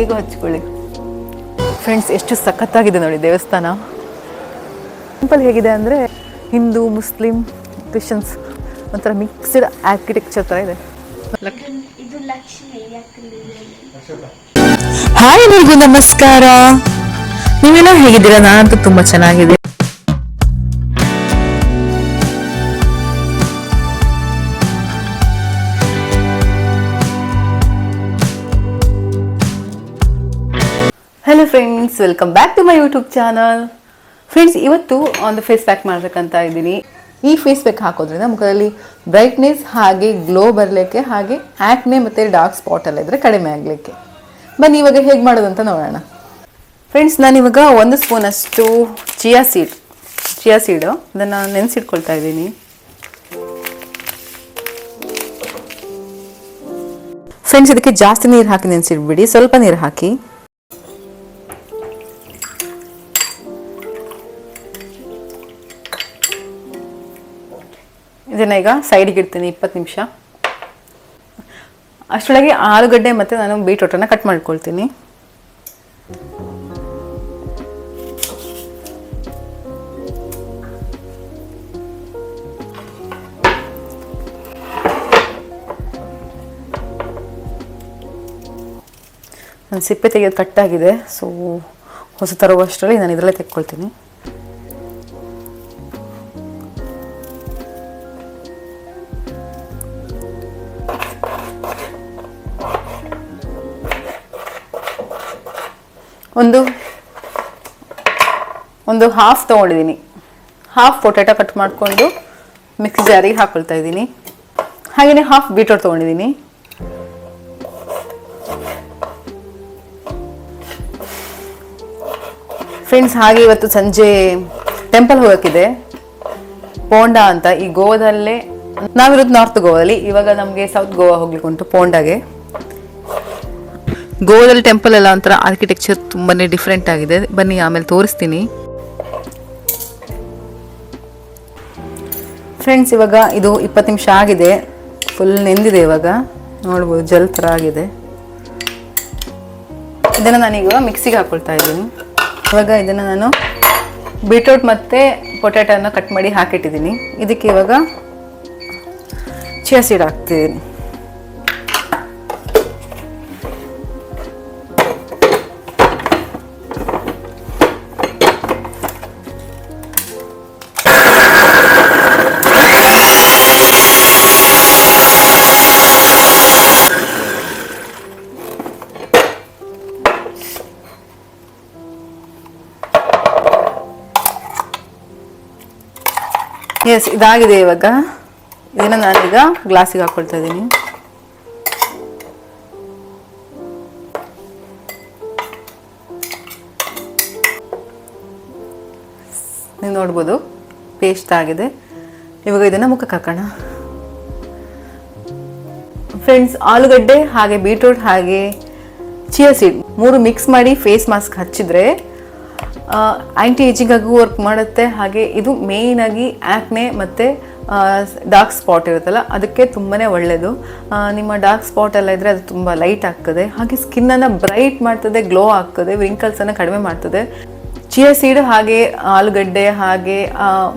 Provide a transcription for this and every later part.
ಈಗ ಹಚ್ಕೊಳ್ಳಿ. ಫ್ರೆಂಡ್ಸ್ ಎಷ್ಟು ಸಖತ್ತಾಗಿದೆ ನೋಡಿ ದೇವಸ್ಥಾನ. ಟೆಂಪಲ್ ಹೇಗಿದೆ ಅಂದರೆ ಹಿಂದೂ ಮುಸ್ಲಿಂ ಕ್ರಿಶ್ಚಿಯನ್ಸ್ ಒಂಥರ ಮಿಕ್ಸ್ಡ್ ಆರ್ಕಿಟೆಕ್ಚರ್ ಥರ ಇದೆ. ಇದು ಲಕ್ಷ್ಮಿ ಯಾಕಂದ್ರೆ ಹಾಯ್ ಎಲ್ರಿಗೂ ನಮಸ್ಕಾರ. ನೀವೆಲ್ಲ ಹೇಗಿದ್ದೀರಾ? ನಾನಂತೂ ತುಂಬ ಚೆನ್ನಾಗಿದೆ hello friends welcome back to my YouTube channel friends ಇವತ್ತು ಒಂದು ಫೇಸ್ ಪ್ಯಾಕ್ ಮಾಡ್ಬೇಕಂತ ಇದ್ದೀನಿ. ಈ ಫೇಸ್ ಪ್ಯಾಕ್ ಹಾಕೋದ್ರಿಂದ ಮುಖದಲ್ಲಿ ಬ್ರೈಟ್ನೆಸ್ ಹಾಗೆ ಗ್ಲೋ ಬರಲಿಕ್ಕೆ ಹಾಗೆ ಆ್ಯಕ್ನೆ ಮತ್ತು ಡಾರ್ಕ್ ಸ್ಪಾಟ್ ಎಲ್ಲ ಇದ್ರೆ ಕಡಿಮೆ ಆಗಲಿಕ್ಕೆ. ಬನ್ನಿ, ಇವಾಗ ಹೇಗೆ ಮಾಡೋದು ಅಂತ ನೋಡೋಣ. ಫ್ರೆಂಡ್ಸ್ ನಾನು ಇವಾಗ ಒಂದು ಸ್ಪೂನಷ್ಟು ಚಿಯಾ ಸೀಡ್ ಚಿಯಾ ಸೀಡು ಅದನ್ನು ನೆನೆಸಿಟ್ಕೊಳ್ತಾ ಇದ್ದೀನಿ. ಫ್ರೆಂಡ್ಸ್ ಇದಕ್ಕೆ ಜಾಸ್ತಿ ನೀರು ಹಾಕಿ ನೆನೆಸಿಡ್ಬಿಡಿ. ಸ್ವಲ್ಪ ನೀರು ಹಾಕಿ. ಇದನ್ನ ಈಗ ಸೈಡ್ಗೆ ಇಡ್ತೀನಿ, ಇಪ್ಪತ್ತು ನಿಮಿಷ. ಅಷ್ಟರೊಳಗೆ ಆಲೂಗಡ್ಡೆ ಮತ್ತು ನಾನು ಬೀಟ್ರೋಟನ್ನು ಕಟ್ ಮಾಡ್ಕೊಳ್ತೀನಿ. ನನ್ನ ಸಿಪ್ಪೆ ತೆಗೆಯೋದು ಕಟ್ಟಾಗಿದೆ ಸೊ ಹೊಸ ತರುವಷ್ಟರಲ್ಲಿ ನಾನು ಇದರಲ್ಲೇ ತೆಕ್ಕೊಳ್ತೀನಿ. ಒಂದು ಒಂದು ಹಾಫ್ ತೊಗೊಂಡಿದ್ದೀನಿ ಹಾಫ್ ಪೊಟ್ಯಾಟೊ ಕಟ್ ಮಾಡಿಕೊಂಡು ಮಿಕ್ಸಿ ಜಾರಿಗೆ ಹಾಕ್ಕೊಳ್ತಾ ಇದ್ದೀನಿ. ಹಾಗೆಯೇ ಹಾಫ್ ಬೀಟ್ರೋಟ್ ತೊಗೊಂಡಿದ್ದೀನಿ ಫ್ರೆಂಡ್ಸ್ ಹಾಗೆ ಇವತ್ತು ಸಂಜೆ ಟೆಂಪಲ್ ಹೋಗೋಕ್ಕಿದೆ. ಪೋಂಡಾ ಅಂತ ಈ ಗೋವಾದಲ್ಲೇ, ನಾವಿರೋದು ನಾರ್ತ್ ಗೋವಾದಲ್ಲಿ. ಇವಾಗ ನಮಗೆ ಸೌತ್ ಗೋವಾ ಹೋಗ್ಲಿಕ್ಕೆ ಉಂಟು ಪೋಂಡಾಗೆ. ಗೋವಾದಲ್ಲಿ ಟೆಂಪಲ್ ಎಲ್ಲ ಒಂಥರ ಆರ್ಕಿಟೆಕ್ಚರ್ ತುಂಬಾ ಡಿಫ್ರೆಂಟ್ ಆಗಿದೆ. ಬನ್ನಿ, ಆಮೇಲೆ ತೋರಿಸ್ತೀನಿ. ಫ್ರೆಂಡ್ಸ್ ಇವಾಗ ಇದು ಇಪ್ಪತ್ತು ನಿಮಿಷ ಆಗಿದೆ. ಫುಲ್ ನೆಂದಿದೆ ಇವಾಗ. ನೋಡ್ಬೋದು ಜಲ್ ಥರ ಆಗಿದೆ. ಇದನ್ನು ನಾನೀಗ ಮಿಕ್ಸಿಗೆ ಹಾಕ್ಕೊಳ್ತಾ ಇದ್ದೀನಿ. ಇವಾಗ ಇದನ್ನು ನಾನು ಬೀಟ್ರೂಟ್ ಮತ್ತು ಪೊಟ್ಯಾಟೋನ ಕಟ್ ಮಾಡಿ ಹಾಕಿಟ್ಟಿದ್ದೀನಿ. ಇದಕ್ಕೆ ಇವಾಗ ಚಿಯಾ ಸೀಡ್ ಹಾಕ್ತಿದ್ದೀನಿ. ಎಸ್ ಇದಾಗಿದೆ ಇವಾಗ. ಇದನ್ನು ನಾನೀಗ ಗ್ಲಾಸಿಗೆ ಹಾಕ್ಕೊಳ್ತಾ ಇದ್ದೀನಿ. ನೀವು ನೋಡ್ಬೋದು ಪೇಸ್ಟ್ ಆಗಿದೆ. ಇವಾಗ ಇದನ್ನು ಮುಖಕ್ಕೆ ಹಾಕೋಣ. ಫ್ರೆಂಡ್ಸ್ ಆಲೂಗಡ್ಡೆ, ಹಾಗೆ ಬೀಟ್ರೂಟ್ ಹಾಗೆ ಚಿಯಾ ಸೀಡ್ ಮೂರು ಮಿಕ್ಸ್ ಮಾಡಿ ಫೇಸ್ ಮಾಸ್ಕ್ ಹಚ್ಚಿದ್ರೆ ಆ್ಯಂಟಿ ಏಜಿಂಗ್ ಆಗೂ ವರ್ಕ್ ಮಾಡುತ್ತೆ. ಹಾಗೆ ಇದು ಮೇಯ್ನ್ ಆಗಿ ಆ್ಯಕ್ನೆ ಮತ್ತು ಡಾರ್ಕ್ ಸ್ಪಾಟ್ ಇರುತ್ತಲ್ಲ, ಅದಕ್ಕೆ ತುಂಬಾ ಒಳ್ಳೆಯದು ನಿಮ್ಮ ಡಾರ್ಕ್ ಸ್ಪಾಟ್ ಎಲ್ಲ ಇದ್ದರೆ ಅದು ತುಂಬ ಲೈಟ್ ಆಗ್ತದೆ. ಹಾಗೆ ಸ್ಕಿನ್ನನ್ನು ಬ್ರೈಟ್ ಮಾಡ್ತದೆ ಗ್ಲೋ ಆಗ್ತದೆ ವಿಂಕಲ್ಸನ್ನು ಕಡಿಮೆ ಮಾಡ್ತದೆ. ಚಿಯಾ ಸೀಡ್ ಹಾಗೆ, ಆಲೂಗಡ್ಡೆ ಹಾಗೆ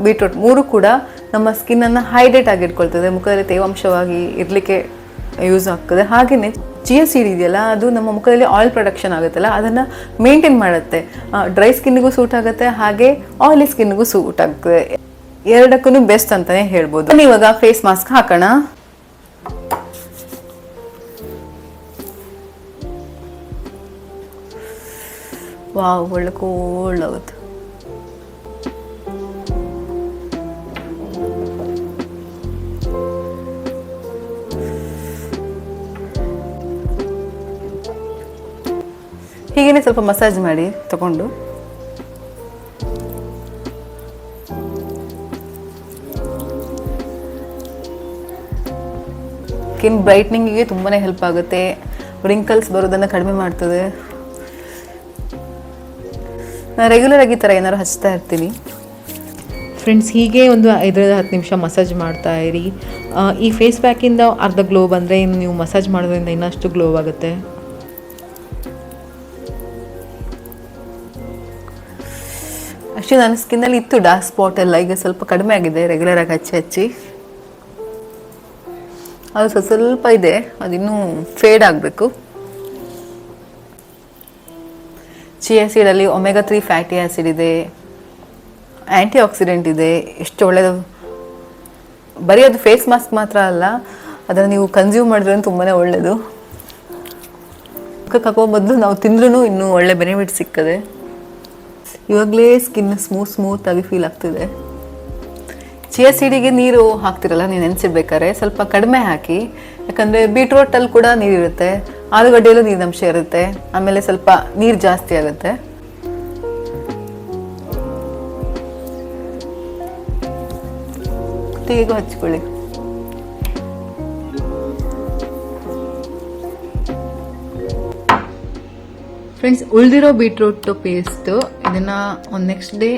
ಬೀಟ್ರೂಟ್ ಮೂರು ಕೂಡ ನಮ್ಮ ಸ್ಕಿನ್ನನ್ನು ಹೈಡ್ರೇಟ್ ಆಗಿಟ್ಕೊಳ್ತದೆ ಮುಖದಲ್ಲಿ ತೇವಾಂಶವಾಗಿ ಇರಲಿಕ್ಕೆ ಯೂಸ್ ಆಗ್ತದೆ. ಹಾಗೆಯೇ ಚಿಯಾ ಸೀಡ್ ಇದೆಯಲ್ಲ, ಅದು ನಮ್ಮ ಮುಖದಲ್ಲಿ ಆಯಿಲ್ ಪ್ರೊಡಕ್ಷನ್ ಆಗುತ್ತಲ್ಲ, ಅದನ್ನು ಮೇಂಟೈನ್ ಮಾಡುತ್ತೆ. ಡ್ರೈ ಸ್ಕಿನ್ನಿಗೂ ಸೂಟ್ ಆಗುತ್ತೆ, ಹಾಗೆ ಆಯಿಲಿ ಸ್ಕಿನ್ನಿಗೂ ಸೂಟ್ ಆಗುತ್ತೆ. ಎರಡಕ್ಕೂ ಬೆಸ್ಟ್ ಅಂತಾನೆ ಹೇಳ್ಬೋದು. ಇವಾಗ ಫೇಸ್ ಮಾಸ್ಕ್ ಹಾಕೋಣ. ವಾವ್, ಒಳ್ಳೆ ಕೋಲ್ಡ್ ಆಗುತ್ತೆ. ಸ್ವಲ್ಪ ಮಸಾಜ್ ಮಾಡಿ, ತಗೊಂಡು. ಸ್ಕಿನ್ ಬ್ರೈಟ್ನಿಂಗಿಗೆ ತುಂಬಾ ಹೆಲ್ಪ್ ಆಗುತ್ತೆ. ರಿಂಕಲ್ಸ್ ಬರೋದನ್ನು ಕಡಿಮೆ ಮಾಡ್ತದೆ. ನಾನು ರೆಗ್ಯುಲರ್ ಆಗಿ ಈ ಥರ ಏನಾದ್ರು ಹಚ್ತಾ ಇರ್ತೀನಿ. ಫ್ರೆಂಡ್ಸ್ ಹೀಗೆ ಒಂದು ಐದರಿಂದ ಹತ್ತು ನಿಮಿಷ ಮಸಾಜ್ ಮಾಡ್ತಾ ಇರಿ. ಈ ಫೇಸ್ ಪ್ಯಾಕಿಂದ ಅರ್ಧ ಗ್ಲೋ ಬಂದರೆ ನೀವು ಮಸಾಜ್ ಮಾಡೋದ್ರಿಂದ ಇನ್ನಷ್ಟು ಗ್ಲೋ ಆಗುತ್ತೆ. ಅಷ್ಟೇ ನನ್ನ ಸ್ಕಿನ್ನಲ್ಲಿ ಇತ್ತು ಡಾರ್ಕ್ ಸ್ಪಾಟ್ ಎಲ್ಲ, ಈಗ ಸ್ವಲ್ಪ ಕಡಿಮೆ ಆಗಿದೆ ರೆಗ್ಯುಲರ್ ಆಗಿ ಹಚ್ಚಿ ಹಚ್ಚಿ. ಅದು ಸ್ವಲ್ಪ ಸ್ವಲ್ಪ ಇದೆ ಅದಿನ್ನೂ ಫೇಡ್ ಆಗಬೇಕು. ಚಿಯಾ ಸೀಡಲ್ಲಿ ಒಮೆಗಾ ತ್ರೀ ಫ್ಯಾಟಿ ಆ್ಯಸಿಡ್ ಇದೆ ಆ್ಯಂಟಿ ಆಕ್ಸಿಡೆಂಟ್ ಇದೆ, ಎಷ್ಟು ಒಳ್ಳೆಯದು ಬರೀ ಅದು ಫೇಸ್ ಮಾಸ್ಕ್ ಮಾತ್ರ ಅಲ್ಲ, ಅದನ್ನು ನೀವು ಕನ್ಸ್ಯೂಮ್ ಮಾಡಿದ್ರೆ ತುಂಬಾ ಒಳ್ಳೆಯದು ಮುಖಕ್ಕೆ ಬದಲು ನಾವು ತಿಂದ್ರೂ ಇನ್ನೂ ಒಳ್ಳೆ ಬೆನಿಫಿಟ್ ಸಿಗ್ತದೆ. ಇವಾಗಲೇ ಸ್ಕಿನ್ ಸ್ಮೂತ್ ಸ್ಮೂತ್ ಆಗಿ ಫೀಲ್ ಆಗ್ತಿದೆ. ಚಿಯಾ ಸೀಡಿಗೆ ನೀರು ಹಾಕ್ತಿರಲ್ಲ, ನೀವು ನೆನೆಸಿಡ್ಬೇಕಾದ್ರೆ ಸ್ವಲ್ಪ ಕಡಿಮೆ ಹಾಕಿ, ಯಾಕಂದರೆ ಬೀಟ್ರೋಟಲ್ಲಿ ಕೂಡ ನೀರಿರುತ್ತೆ ಆಲೂಗಡ್ಡೆಯಲ್ಲೂ ನೀರಿನಂಶ ಇರುತ್ತೆ, ಆಮೇಲೆ ಸ್ವಲ್ಪ ನೀರು ಜಾಸ್ತಿ ಆಗುತ್ತೆ. ಹಚ್ಕೊಳ್ಳಿ. ಫ್ರೆಂಡ್ಸ್ ಉಳಿದಿರೋ ಬೀಟ್ರೂಟ್ ಪೇಸ್ಟ್ ಇದನ್ನ ಒಂದು ನೆಕ್ಸ್ಟ್ ಡೇ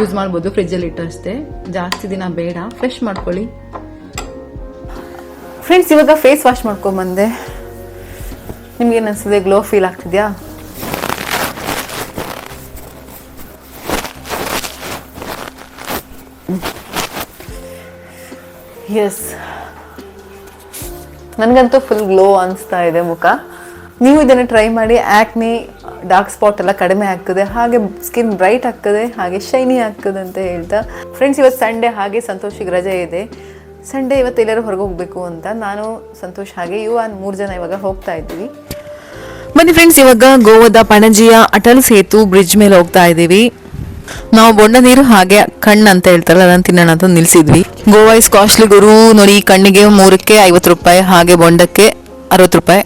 ಯೂಸ್ ಮಾಡ್ಬೋದು ಫ್ರಿಜ್ಜಲ್ಲಿ ಇಟ್ಟು ಅಷ್ಟೇ ಜಾಸ್ತಿ ದಿನ ಬೇಡ ಫ್ರೆಶ್ ಮಾಡ್ಕೊಳ್ಳಿ. ಫ್ರೆಂಡ್ಸ್ ಇವಾಗ ಫೇಸ್ ವಾಶ್ ಮಾಡ್ಕೊಂಬಂದೆ ನಿಮ್ಗೇನು ಅನಿಸ್ತದೆ ಗ್ಲೋ ಫೀಲ್ ಆಗ್ತಿದ್ಯಾ? ಎಸ್ ನನಗಂತೂ ಫುಲ್ ಗ್ಲೋ ಅನಿಸ್ತಾ ಇದೆ ಮುಖ. ನೀವು ಇದನ್ನು ಟ್ರೈ ಮಾಡಿ ಆ್ಯಕ್ನಿ ಡಾರ್ಕ್ ಸ್ಪಾಟ್ ಎಲ್ಲ ಕಡಿಮೆ ಆಗ್ತದೆ. ಹಾಗೆ ಸ್ಕಿನ್ ಬ್ರೈಟ್ ಆಗ್ತದೆ, ಹಾಗೆ ಶೈನಿ ಆಗ್ತದೆ ಅಂತ ಹೇಳ್ತಾ. ಫ್ರೆಂಡ್ಸ್ ಇವತ್ತು ಸಂಡೇ ಹಾಗೆ ಸಂತೋಷಿಗೆ ರಜೆ ಇದೆ. ಸಂಡೇ ಇವತ್ತು ಎಲ್ಲರೂ ಹೊರಗೆ ಹೋಗಬೇಕು ಅಂತ. ನಾನು, ಸಂತೋಷ್ ಹಾಗೆ ಇವ ಮೂರು ಜನ ಇವಾಗ ಹೋಗ್ತಾ ಇದ್ದೀವಿ. ಬನ್ನಿ ಫ್ರೆಂಡ್ಸ್ ಇವಾಗ ಗೋವಾದ ಪಣಜಿಯ ಅಟಲ್ ಸೇತು ಬ್ರಿಡ್ಜ್ ಮೇಲೆ ಹೋಗ್ತಾ ಇದ್ದೀವಿ. ನಾವು ಬೊಂಡ ನೀರು ಹಾಗೆ ಕಣ್ಣು ಅಂತ ಹೇಳ್ತಾರಲ್ಲ, ಅದನ್ನು ತಿನ್ನೋಣ ಅಂತ ನಿಲ್ಸಿದ್ವಿ. ಗೋವಾ ಇಸ್ ಕಾಸ್ಟ್ಲಿ ಗುರು. ನೋಡಿ ಕಣ್ಣಿಗೆ ಮೂರಕ್ಕೆ ಐವತ್ತು ರೂಪಾಯಿ, ಹಾಗೆ ಬೊಂಡಕ್ಕೆ ಅರವತ್ತು ರೂಪಾಯಿ.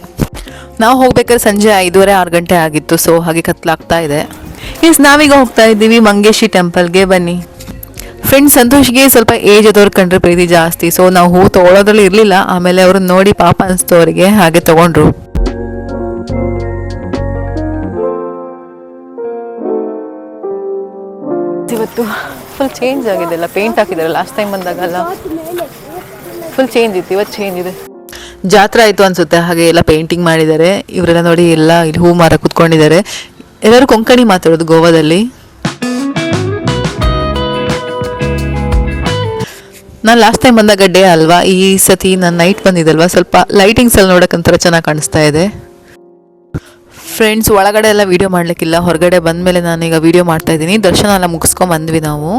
ನಾವು ಹೋಗ್ಬೇಕಾದ್ರೆ ಸಂಜೆ ಐದೂವರೆ, ಆರು ಗಂಟೆ ಆಗಿತ್ತು ಸೊ ಹಾಗೆ ಕತ್ಲಾಗ್ತಾ ಇದೆ. ಎಸ್ ನಾವೀಗ ಹೋಗ್ತಾ ಇದ್ದೀವಿ ಮಂಗೇಶಿ ಟೆಂಪಲ್ಗೆ, ಬನ್ನಿ. ಫ್ರೆಂಡ್ಸ್ ಸಂತೋಷ್ಗೆ ಸ್ವಲ್ಪ ಏಜ್ ಆದವ್ರು ಕಂಡ್ರೆ ಪ್ರೀತಿ ಜಾಸ್ತಿ ಸೊ ನಾವು ಹೂ ತೊಗೊಳೋದ್ರಲ್ಲಿ ಇರಲಿಲ್ಲ, ಆಮೇಲೆ ಅವ್ರನ್ನ ನೋಡಿ ಪಾಪ ಅನಿಸ್ತು ಅವರಿಗೆ ಹಾಗೆ ತಗೊಂಡ್ರು. ಇವತ್ತು ಫುಲ್ ಚೇಂಜ್ ಆಗಿದೆ ಅಲ್ಲ ಪೇಂಟ್ ಹಾಕಿದಾರೆ ಲಾಸ್ಟ್ ಟೈಮ್ ಬಂದಾಗಲ್ಲ. ಫುಲ್ ಚೇಂಜ್ ಇತ್ತು, ಇವತ್ತು ಚೇಂಜ್ ಇದೆ. ಜಾತ್ರೆ ಆಯಿತು ಅನ್ಸುತ್ತೆ. ಹಾಗೆ ಎಲ್ಲ ಪೇಂಟಿಂಗ್ ಮಾಡಿದ್ದಾರೆ. ಇವರೆಲ್ಲ ನೋಡಿ ಎಲ್ಲ ಇಲ್ಲಿ ಹೂ ಮಾರ ಕುತ್ಕೊಂಡಿದ್ದಾರೆ. ಎಲ್ಲರೂ ಕೊಂಕಣಿ ಮಾತಾಡೋದು ಗೋವಾದಲ್ಲಿ. ನಾನು ಲಾಸ್ಟ್ ಟೈಮ್ ಬಂದಾಗ ಡೇ ಅಲ್ವಾ? ಈ ಸತಿ ನಾನು ನೈಟ್ ಬಂದಿದ್ದಲ್ವಾ? ಸ್ವಲ್ಪ ಲೈಟಿಂಗ್ಸ್ ಎಲ್ಲ ನೋಡೋಕ್ಕಂತರ ಚೆನ್ನಾಗಿ ಕಾಣಿಸ್ತಾ ಇದೆ. ಫ್ರೆಂಡ್ಸ್ ಒಳಗಡೆ ಎಲ್ಲ ವೀಡಿಯೋ ಮಾಡಲಿಕ್ಕಿಲ್ಲ. ಹೊರಗಡೆ ಬಂದಮೇಲೆ ನಾನೀಗ ವೀಡಿಯೋ ಮಾಡ್ತಾ ಇದ್ದೀನಿ. ದರ್ಶನ ಎಲ್ಲ ಮುಗಿಸ್ಕೊಂಡ್ ಬಂದ್ವಿ ನಾವು.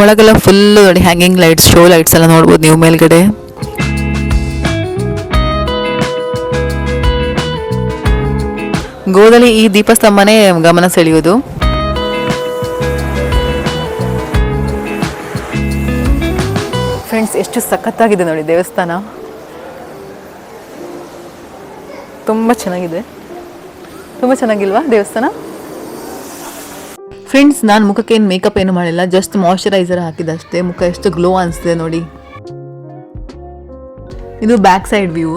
ಒಳಗೆಲ್ಲ ಫುಲ್ ನೋಡಿ ಹ್ಯಾಂಗಿಂಗ್ ಲೈಟ್ಸ್ ಶೋ ಲೈಟ್ಸ್ ಎಲ್ಲ ನೋಡ್ಬೋದು ನೀವು ಮೇಲ್ಗಡೆ. ಗೋದಲ್ಲಿ ಈ ದೀಪಸ್ತಂಭನೇ ಗಮನ ಸೆಳೆಯುವುದು. ಫ್ರೆಂಡ್ಸ್ ಎಷ್ಟು ಸಖತ್ತಾಗಿದೆ ನೋಡಿ ದೇವಸ್ಥಾನ. ತುಂಬ ಚೆನ್ನಾಗಿದೆ. ತುಂಬ ಚೆನ್ನಾಗಿಲ್ವಾ ದೇವಸ್ಥಾನ? ಫ್ರೆಂಡ್ಸ್ ನಾನು ಮುಖಕ್ಕೆ ಏನು ಮೇಕಪ್ ಏನು ಮಾಡಿಲ್ಲ ಜಸ್ಟ್ ಮಾಯಶ್ಚರೈಸರ್ ಹಾಕಿದಷ್ಟೇ. ಮುಖ ಎಷ್ಟು ಗ್ಲೋ ಅನಿಸ್ತಿದೆ ನೋಡಿ. ಇದು ಬ್ಯಾಕ್ ಸೈಡ್ ವ್ಯೂ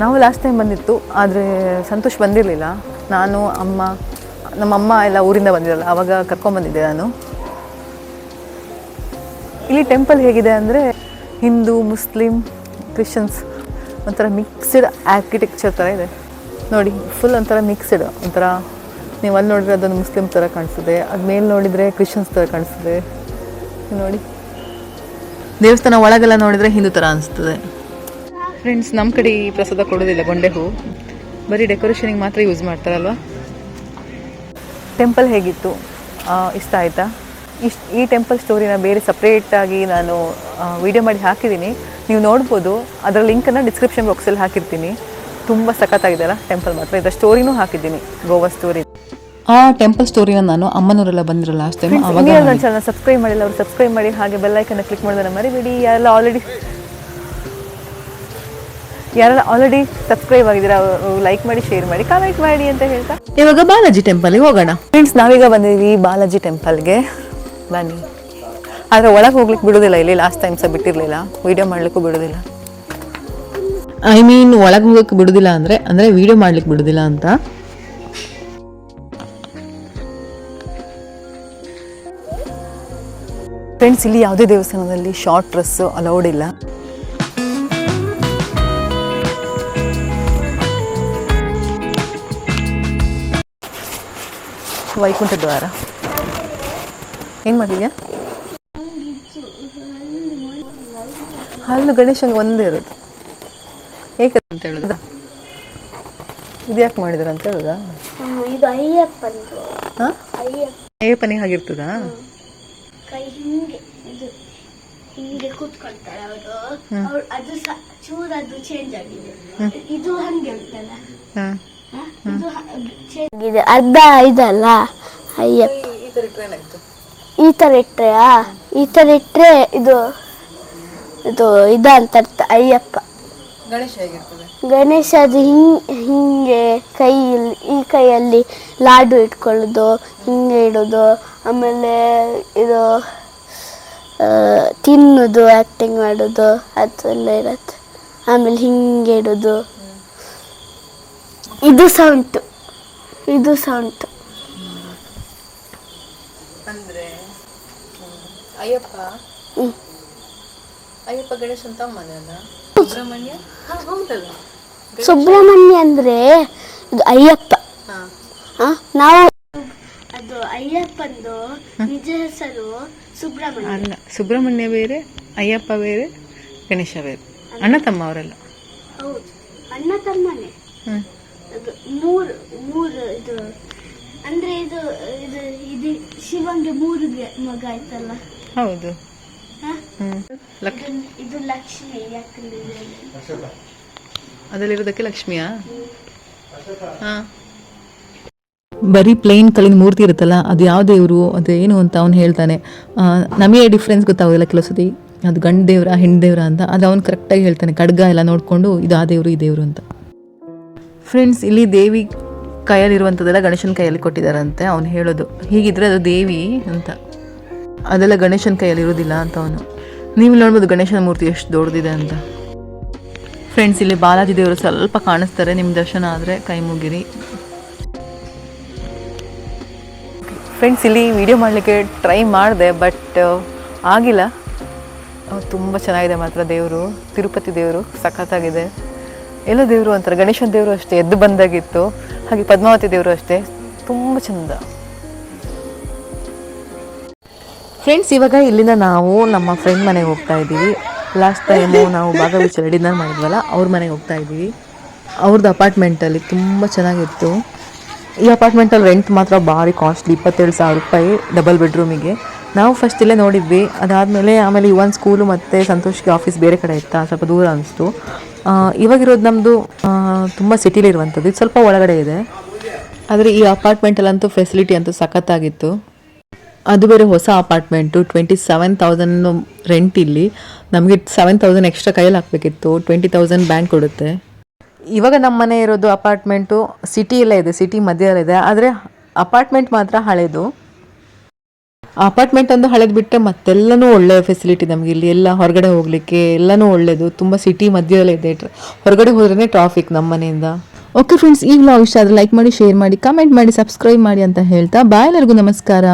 ನಾವು ಲಾಸ್ಟ್ ಟೈಮ್ ಬಂದಿತ್ತು, ಆದರೆ ಸಂತೋಷ್ ಬಂದಿರಲಿಲ್ಲ. ನಾನು, ಅಮ್ಮ, ನಮ್ಮಮ್ಮ ಎಲ್ಲ ಊರಿಂದ ಬಂದಿರಲ್ಲ ಆವಾಗ ಕರ್ಕೊಂಬಂದಿದ್ದೆ ನಾನು. ಇಲ್ಲಿ ಟೆಂಪಲ್ ಹೇಗಿದೆ ಅಂದರೆ ಹಿಂದೂ, ಮುಸ್ಲಿಂ ಕ್ರಿಶ್ಚಿಯನ್ಸ್ ಒಂಥರ ಮಿಕ್ಸ್ಡ್ ಆರ್ಕಿಟೆಕ್ಚರ್ ಥರ ಇದೆ. ನೋಡಿ ಫುಲ್ ಒಂಥರ ಮಿಕ್ಸ್ಡ್ ಒಂಥರ ನೀವು ಅಲ್ಲಿ ನೋಡಿದ್ರೆ ಅದೊಂದು ಮುಸ್ಲಿಂ ಥರ ಕಾಣಿಸ್ತದೆ, ಅದು ಮೇಲೆ ನೋಡಿದರೆ ಕ್ರಿಶ್ಚಿಯನ್ಸ್ ಥರ ಕಾಣಿಸ್ತದೆ. ನೋಡಿ, ದೇವಸ್ಥಾನ ಒಳಗೆಲ್ಲ ನೋಡಿದರೆ ಹಿಂದೂ ಥರ ಅನಿಸ್ತದೆ. ಫ್ರೆಂಡ್ಸ್ ನಮ್ಮ ಕಡೆ ಈ ಪ್ರಸಾದ ಕೊಡೋದಿಲ್ಲ ಗೊಂಡೆ ಹೂ. ಬರೀ ಡೆಕೋರೇಷನಿಗೆ ಮಾತ್ರ ಯೂಸ್ ಮಾಡ್ತಾರಲ್ವಾ? ಟೆಂಪಲ್ ಹೇಗಿತ್ತು? ಆ, ಇಷ್ಟ ಆಯಿತಾ? ಇಷ್ಟು ಈ ಟೆಂಪಲ್ ಸ್ಟೋರಿನ ಬೇರೆ ಸಪ್ರೇಟಾಗಿ ನಾನು ವಿಡಿಯೋ ಮಾಡಿ ಹಾಕಿದ್ದೀನಿ ನೀವು ನೋಡ್ಬೋದು ಅದರ ಲಿಂಕನ್ನು ಡಿಸ್ಕ್ರಿಪ್ಷನ್ ಬಾಕ್ಸಲ್ಲಿ ಹಾಕಿರ್ತೀನಿ. ತುಂಬ ಸಖತ್ತಾಗಿದೆಯಲ್ಲ ಟೆಂಪಲ್ ಮಾತ್ರ. ಇದರ ಸ್ಟೋರಿನೂ ಹಾಕಿದ್ದೀನಿ ಗೋವಾ ಸ್ಟೋರಿ ಆ ಟೆಂಪಲ್ ಸ್ಟೋರಿನ ನಾನು ಅಮ್ಮನವರೆಲ್ಲ ಬಂದಿರಲ್ಲ ಲಾಸ್ಟ್ ಟೈಮ್ ಅವಾಗ ನನ್ನ ಚಾನಲ್ ಸಬ್ಸ್ಕ್ರೈಬ್ ಮಾಡಿಲ್ಲ ಅವ್ರು ಸಬ್ಸ್ಕ್ರೈಬ್ ಮಾಡಿ ಹಾಗೆ ಬೆಲ್ಲೈಕನ್ನ ಕ್ಲಿಕ್ ಮಾಡಿದ್ರೆ ಮರಿಬೇಡಿ. ಎಲ್ಲ ಆಲ್ರೆಡಿ ಯಾರೆಲ್ಲ ಆಲ್ರೆಡಿ ಸಬ್ಸ್ಕ್ರೈಬ್ ಆಗಿದ್ದೀರಾ ಲೈಕ್ ಮಾಡಿ ಶೇರ್ ಮಾಡಿ ಕಾಮೆಂಟ್ ಮಾಡಿ ಅಂತ ಹೇಳ್ತಾ? ಇವಾಗ ಬಾಲಾಜಿ ಟೆಂಪಲ್ಗೆ ಹೋಗೋಣ. ಫ್ರೆಂಡ್ಸ್ ನಾವೀಗ ಬಂದಿದ್ವಿ ಬಾಲಾಜಿ ಟೆಂಪಲ್ಗೆ ಬನ್ನಿ. ಆದರೆ ಒಳಗೆ ಹೋಗ್ಲಿಕ್ಕೆ ಬಿಡೋದಿಲ್ಲ ಇಲ್ಲಿ ಲಾಸ್ಟ್ ಟೈಮ್ ಸಹ ಬಿಟ್ಟಿರಲಿಲ್ಲ. ವಿಡಿಯೋ ಮಾಡ್ಲಿಕ್ಕೂ ಬಿಡೋದಿಲ್ಲ. ಐ ಮೀನ್ ಒಳಗೆ ಹೋಗಕ್ಕೆ ಬಿಡುದಿಲ್ಲ ಅಂದ್ರೆ ಅಂದ್ರೆ ವಿಡಿಯೋ ಮಾಡ್ಲಿಕ್ಕೆ ಬಿಡುದಿಲ್ಲ ಅಂತ. ಫ್ರೆಂಡ್ಸ್ ಇಲ್ಲಿ ಯಾವುದೇ ದೇವಸ್ಥಾನದಲ್ಲಿ ಶಾರ್ಟ್ ಡ್ರೆಸ್ ಅಲೌಡ್ ಇಲ್ಲ. ವೈಕುಂಠ ದ್ವಾರ ಏನು ಮಾಡಿದ್ಯಾ? ಹಲ್ಲು ಗಣೇಶಂಗೆ ಒಂದೇ ಇರೋದು. ಏಕೆ ಅಂತ ಹೇಳುದ? ಇದು ಯಾಕೆ ಮಾಡಿದ್ರು ಅಂತ ಹೇಳುದಾ? ಇದು ಅಯ್ಯಪ್ಪನಿಗೆ ಹಾಗಿರ್ತದಾ? ಕೈ ಹಿಂಗೆ ಇದು ಹಿಂಗೆ ಕೂತ್ಕೊಳ್ತಾರೆ ಅವರು. ಅವ್ರು ಅದು ಚೂರ್ ಚೂರದು ಚೇಂಜ್ ಆಗಿದೆ. ಇದು ಹಂಗೆ ಉಂಟಲ್ಲ? ಇದು ಅರ್ಧ ಇದಲ್ಲ ಅಯ್ಯಪ್ಪ. ಈ ಥರ ತರ ಇಟ್ಟರೆ ಈ ತರ ಇಟ್ರೆ ಇದು ಇದು ಇದ ಅಂತ ಅರ್ಥ ಅಯ್ಯಪ್ಪ. ಗಣೇಶ ಅದು ಹಿಂಗ್ ಹಿಂಗೆ ಕೈಯಲ್ಲಿ ಈ ಕೈಯಲ್ಲಿ ಲಾಡು ಇಟ್ಕೊಳ್ಳೋದು ಹಿಂಗೆ ಇಡೋದು ಆಮೇಲೆ ಇದು ತಿನ್ನೋದು ಆ್ಯಕ್ಟಿಂಗ್ ಮಾಡೋದು ಅದೆಲ್ಲ ಇರತ್ತೆ. ಆಮೇಲೆ ಹಿಂಗೆ ಇಡೋದು. ಇದು ಸಹ ಉಂಟು ಇದು ಸಹ ಅಂದ್ರೆ ಅಂದರೆ ಅಯ್ಯಪ್ಪ ಅಯ್ಯಪ್ಪ ಗಣೇಶನ್ ಅಂತ ಅಲ್ಲ ಸುಬ್ರಹ್ಮಣ್ಯ? ಹೌದಲ್ಲ. ಸುಬ್ರಹ್ಮಣ್ಯ ಅಂದ್ರೆ ಇದು ಅಯ್ಯಪ್ಪ. ನಾವು ಅದು ಅಯ್ಯಪ್ಪಂದು ನಿಜ ಹೆಸರು ಸುಬ್ರಹ್ಮಣ್ಯ. ಅಲ್ಲ ಸುಬ್ರಹ್ಮಣ್ಯ ಬೇರೆ ಅಯ್ಯಪ್ಪ ಬೇರೆ ಗಣೇಶ ಬೇರೆ. ಅಣ್ಣ ತಮ್ಮ ಅವರೆಲ್ಲ. ಹೌದು ಅಣ್ಣ ತಮ್ಮನೇ. ಅದು ಮೂರು ಮೂರು ಇದು ಅಂದ್ರೆ ಇದು ಇದು ಇದು ಶಿವಂಗೆ ಮೂರು ಮಗ ಆಯ್ತಲ್ಲ? ಹೌದು. ಹ? ಇದು- ಲಕ್ಷ್ಮಿ ಯಾಕಂದ್ರೆ ಅದರಲ್ಲಿರೋದಕ್ಕೆ ಲಕ್ಷ್ಮಿಯಾ? ಹಾಂ. ಬರೀ ಪ್ಲೇನ್ ಕಲ್ಲಿನ ಮೂರ್ತಿ ಇರುತ್ತಲ್ಲ ಅದು ಯಾವ ದೇವರು ಅದು ಏನು ಅಂತ ಅವ್ನು ಹೇಳ್ತಾನೆ. ನಮಗೆ ಡಿಫ್ರೆನ್ಸ್ ಗೊತ್ತಾಗೋದಿಲ್ಲ ಕೆಲವು ಸತಿ. ಅದು ಗಂಡು ದೇವ್ರ ಹೆಣ್ಣು ದೇವ್ರ ಅಂತ ಅದು ಅವ್ನು ಕರೆಕ್ಟಾಗಿ ಹೇಳ್ತಾನೆ. ಖಡ್ಗ ಎಲ್ಲ ನೋಡಿಕೊಂಡು ಇದು ಆ ದೇವರು ಈ ದೇವರು ಅಂತ. ಫ್ರೆಂಡ್ಸ್ ಇಲ್ಲಿ ದೇವಿ ಕೈಯಲ್ಲಿರುವಂಥದ್ದೆಲ್ಲ ಗಣೇಶನ ಕೈಯಲ್ಲಿ ಕೊಟ್ಟಿದ್ದಾರಂತೆ. ಅವನು ಹೇಳೋದು, ಹೀಗಿದ್ರೆ ಅದು ದೇವಿ ಅಂತ. ಅದೆಲ್ಲ ಗಣೇಶನ ಕೈಯಲ್ಲಿ ಇರೋದಿಲ್ಲ ಅಂತ ಅವನು. ನೀವು ನೋಡ್ಬೋದು ಗಣೇಶನ ಮೂರ್ತಿ ಎಷ್ಟು ದೊಡ್ಡದಿದೆ ಅಂತ. ಫ್ರೆಂಡ್ಸ್ ಇಲ್ಲಿ ಬಾಲಾಜಿ ದೇವರು ಸ್ವಲ್ಪ ಕಾಣಿಸ್ತಾರೆ. ನಿಮ್ಮ ದರ್ಶನ ಆದರೆ ಕೈ ಮುಗಿರಿ. ಫ್ರೆಂಡ್ಸ್ ಇಲ್ಲಿ ವಿಡಿಯೋ ಮಾಡಲಿಕ್ಕೆ ಟ್ರೈ ಮಾಡಿದೆ ಬಟ್ ಆಗಿಲ್ಲ. ತುಂಬ ಚೆನ್ನಾಗಿದೆ ಮಾತ್ರ ದೇವರು. ತಿರುಪತಿ ದೇವರು ಸಖತ್ತಾಗಿದೆ. ಎಲ್ಲ ದೇವರು ಅಂತಾರೆ. ಗಣೇಶನ ದೇವರು ಅಷ್ಟೇ, ಎದ್ದು ಬಂದಾಗಿತ್ತು. ಹಾಗೆ ಪದ್ಮಾವತಿ ದೇವರು ಅಷ್ಟೇ. ತುಂಬ ಚಂದ. ಫ್ರೆಂಡ್ಸ್ ಇವಾಗ ಇಲ್ಲಿಂದ ನಾವು ನಮ್ಮ ಫ್ರೆಂಡ್ ಮನೆಗೆ ಹೋಗ್ತಾ ಇದ್ದೀವಿ. ಲಾಸ್ಟ್ ಟೈಮು ನಾವು ಭಾಗವಹಿಸಲು ಡಿನ್ನರ್ ಮಾಡಿದ್ವಲ್ಲ, ಅವ್ರ ಮನೆಗೆ ಹೋಗ್ತಾ ಇದ್ದೀವಿ. ಅವ್ರದ್ದು ಅಪಾರ್ಟ್ಮೆಂಟಲ್ಲಿ ತುಂಬ ಚೆನ್ನಾಗಿತ್ತು. ಈ ಅಪಾರ್ಟ್ಮೆಂಟಲ್ಲಿ ರೆಂಟ್ ಮಾತ್ರ ಭಾರಿ ಕಾಸ್ಟ್ಲಿ ಇಪ್ಪತ್ತೇಳು ಸಾವಿರ ರೂಪಾಯಿ ಡಬಲ್ ಬೆಡ್ರೂಮಿಗೆ ನಾವು ಫಸ್ಟ್ ಇಲ್ಲೇ ನೋಡಿದ್ವಿ. ಅದಾದಮೇಲೆ ಆಮೇಲೆ ಇವನ್ ಸ್ಕೂಲು ಮತ್ತು ಸಂತೋಷ್ಗೆ ಆಫೀಸ್ ಬೇರೆ ಕಡೆ ಇತ್ತಾ? ಸ್ವಲ್ಪ ದೂರ ಅನಿಸ್ತು. ಇವಾಗಿರೋದು ನಮ್ಮದು ತುಂಬ ಸಿಟಿಲಿರುವಂಥದ್ದು ಇದು ಸ್ವಲ್ಪ ಒಳಗಡೆ ಇದೆ. ಆದರೆ ಈ ಅಪಾರ್ಟ್ಮೆಂಟಲ್ಲಂತೂ ಫೆಸಿಲಿಟಿ ಅಂತೂ ಸಖತ್ತಾಗಿತ್ತು. ಅದು ಬೇರೆ ಹೊಸ apartment twenty seven thousand rent ಇಲ್ಲಿ. ನಮಗೆ ಸೆವೆನ್ ತೌಸಂಡ್ ಎಕ್ಸ್ಟ್ರಾ ಕೈಯಲ್ಲಿ ಹಾಕಬೇಕಿತ್ತು. ಟ್ವೆಂಟಿ ತೌಸಂಡ್ ಬ್ಯಾಂಕ್ ಕೊಡುತ್ತೆ. ಇವಾಗ ನಮ್ಮ ಮನೆ ಇರೋದು ಅಪಾರ್ಟ್ಮೆಂಟು ಸಿಟಿಯಲ್ಲೇ ಇದೆ ಸಿಟಿ ಮಧ್ಯದಲ್ಲಿದೆ. ಆದರೆ ಅಪಾರ್ಟ್ಮೆಂಟ್ ಮಾತ್ರ ಹಳೇದು. ಅಪಾರ್ಟ್ಮೆಂಟ್ ಒಂದು ಹಳೆದು ಬಿಟ್ಟರೆ ಮತ್ತೆಲ್ಲನೂ ಒಳ್ಳೆಯ ಫೆಸಿಲಿಟಿ ನಮಗೆ ಇಲ್ಲಿ. ಎಲ್ಲ ಹೊರಗಡೆ ಹೋಗಲಿಕ್ಕೆ ಎಲ್ಲನೂ ಒಳ್ಳೆಯದು ತುಂಬ ಸಿಟಿ ಮಧ್ಯದಲ್ಲೇ ಇದೆ. ಹೊರಗಡೆ ಹೋದ್ರೇ ಟ್ರಾಫಿಕ್ ನಮ್ಮ ಮನೆಯಿಂದ. ಓಕೆ ಫ್ರೆಂಡ್ಸ್ ಈ ವ್ಲಾಗ್ ಇಷ್ಟ ಆದರೆ ಲೈಕ್ ಮಾಡಿ ಶೇರ್ ಮಾಡಿ ಕಮೆಂಟ್ ಮಾಡಿ ಸಬ್ಸ್ಕ್ರೈಬ್ ಮಾಡಿ ಅಂತ ಹೇಳ್ತಾ ಬಾಯ್ ಎಲ್ಲರಿಗೂ ನಮಸ್ಕಾರ.